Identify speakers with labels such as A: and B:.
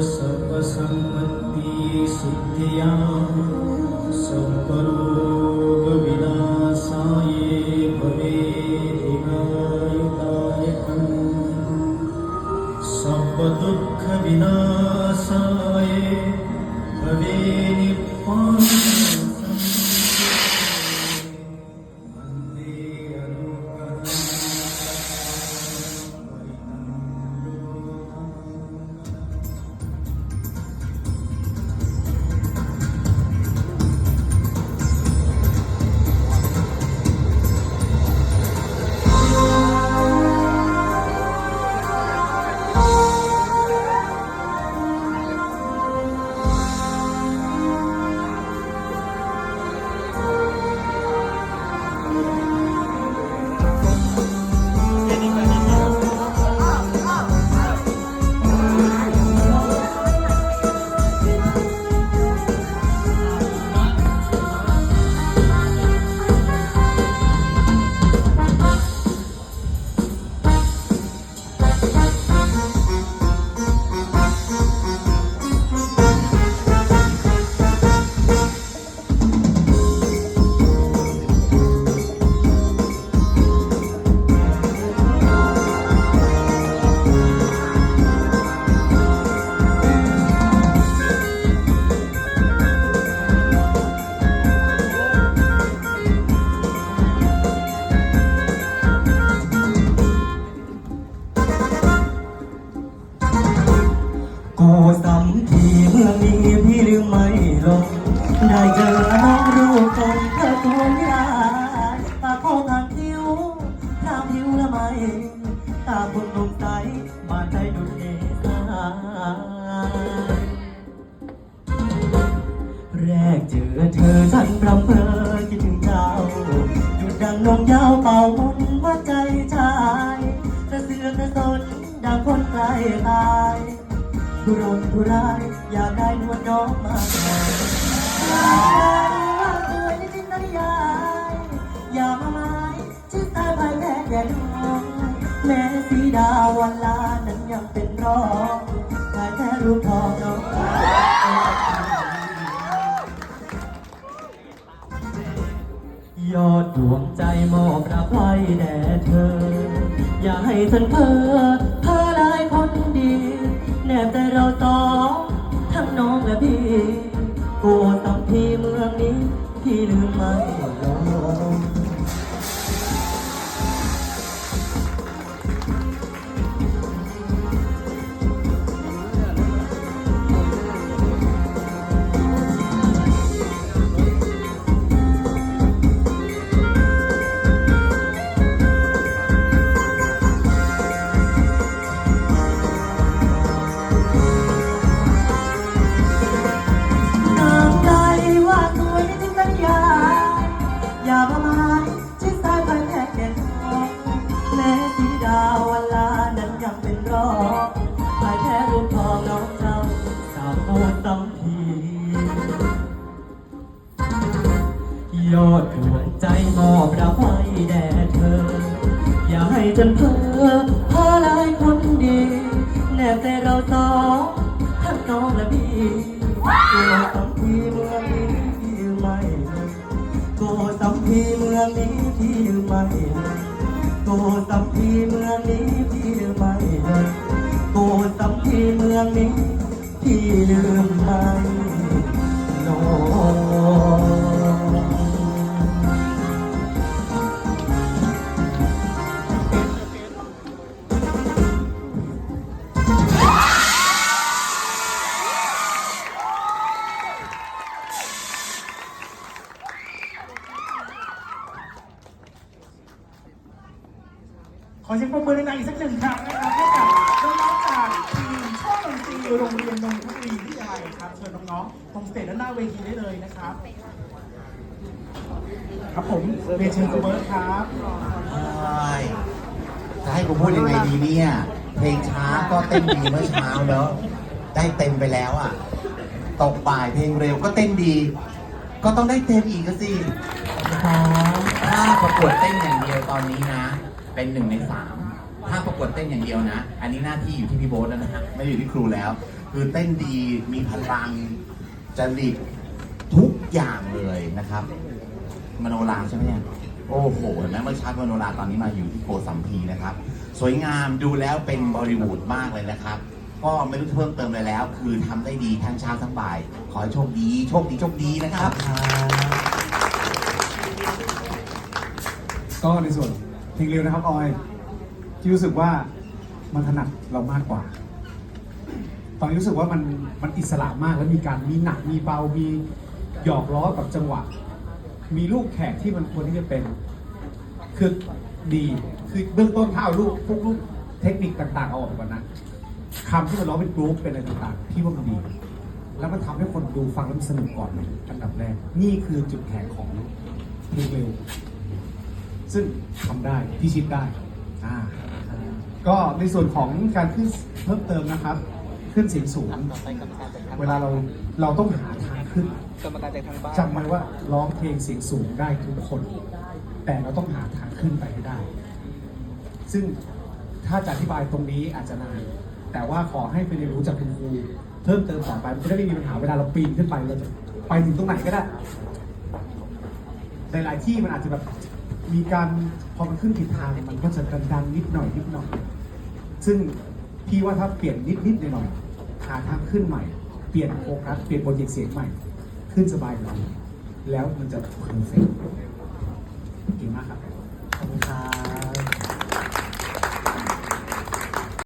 A: सर्वसम्पत्तिसिद्ध्या सत्करो เจอเธอฉันรำเพอคิดถึงเจ้าหยุดดังน้องยาวเป่ามุนว่าใจชายกระเสือกกระสนดังคนไกลตายทุรนทุร้ายอยากได้นวลน้องมากมายอยากได้ว่าสวยในจินตนาญาณอย่ามาหมายชื่อตายภายแค่แย่ดวงแม้สีดาวันลานั้นยังเป็นรองกายแค่รูปทองน้อง ยอดดวงใจมอบรับไว้แด่เธอ อย่าให้ฉันเพ้อาวันลานั้นยังเป็นรองภายแค่รูปทองน้องเจ้าสาวโอสัมพียอดดวใจมอบรับไว้แด่เธอ อย่าให้จนเพ้อพาหลายคนดี แน่แต่เราสองทั้งน้องและพี่ตัวสัมพีเมืองนี้ที่ไม่ตัวสัมพีเมืองนี้ที่ไม่ตัวสัมพีเมืองนี้ที่ไม่โกรธสักทีเมืองนี้ที่ลืมไป
B: ขอเสียงปรบมือดังๆอีกสักหนึ่งครั้งนะครับให้กับน้องๆจากทีมช่อดนตรีโรงเรียนนนทบุรีวิทยาลัยครับเชิญน้องๆตรงสเตจด้านหน้าเวทีได้เลยนะครับ ครับผมเรียนเชิญคุณเบิร์ตครับ
C: ใช่จะให้กูพูดยังไงดีเนี่ย เพลงช้าก็เต้นดีเมื่อเช้าแล้ว ได้เต็มไปแล้วอะ ตกบ่ายเพลงเร็วก็เต้นดี ก็ต้องได้เต็มอีกก็สิถ้าประกวดเต้นอย่างเดียวตอนนี้นะ เป็นหนึ่งในสามถ้าประกวดเต้นอย่างเดียวนะ อันนี้หน้าที่อยู่ที่พี่โบ๊ทแล้วนะฮะไม่อยู่ที่ครูแล้ว คือเต้นดีมีพลังจริตทุกอย่างเลยนะครับ มโนราใช่ไหมเนี่ยโอ้โหเห็นไหมเมื่อเช้ามโนราตอนนี้มาอยู่ที่โกสัมพีนะครับ สวยงามดูแล้วเป็นบริวูดมากเลยนะครับ ก็ไม่รู้จะเพิ่มเติมเลยแล้ว คือทำได้ดีทั้งเช้าทั้งบ่าย ขอให้โชคดี โชคดีโชคดีนะครับ
B: ก็ในส่วน เพลงเร็วนะครับออยที่รู้สึกว่ามันถนัดเรามากกว่า ตอนนี้รู้สึกว่ามันมันอิสระมากแล้วมีการมีหนักมีเบามีหยอกล้อกับจังหวะ มีลูกแขกที่มันควรที่จะเป็นคือดีคือเบื้องต้นถ้าเอาลูกพวกลูกเทคนิคต่างๆเอาออกก่อนนะคำที่มันร้องเป็นกรุ๊ปเป็นอะไรต่างๆที่ว่ามันดี แล้วมันทำให้คนดูฟังแล้วมันสนุกก่อนเลยอันดับแรก นี่คือจุดแข็งของเพลงเร็ว ซึ่งทำได้พิชิตได้อ่าก็ในส่วนของการขึ้นเพิ่มเติมนะครับ ขึ้นเสียงสูง เวลาเราเราต้องหาทางขึ้น
D: กรรมการจากทางบ้าน
B: จำไว้ว่าร้องเพลงเสียงสูงได้ทุกคน แต่เราต้องหาทางขึ้นไปให้ได้ ซึ่งถ้าจะอธิบายตรงนี้อาจจะนานแต่ว่าขอให้ไปเรียนรู้จากคุณครูเพิ่มเติมต่อไปมันจะได้ไม่มีปัญหาเวลาเราปีนขึ้นไปเราจะไปถึงตรงไหนก็ได้ในหลายที่มันอาจจะแบบ มีการพอมันขึ้นผิดทางมันก็จะดันดันนิดหน่อยนิดหน่อย ซึ่งพี่ว่าถ้าเปลี่ยนนิดนิดหน่อยๆหาทางขึ้นใหม่ เปลี่ยนโฟกัสเปลี่ยนโปรเจกต์เสียงใหม่ ขึ้นสบายเลยแล้วมันจะเพอร์เฟกต์เก่งมากครับ
A: ขอบคุณครับ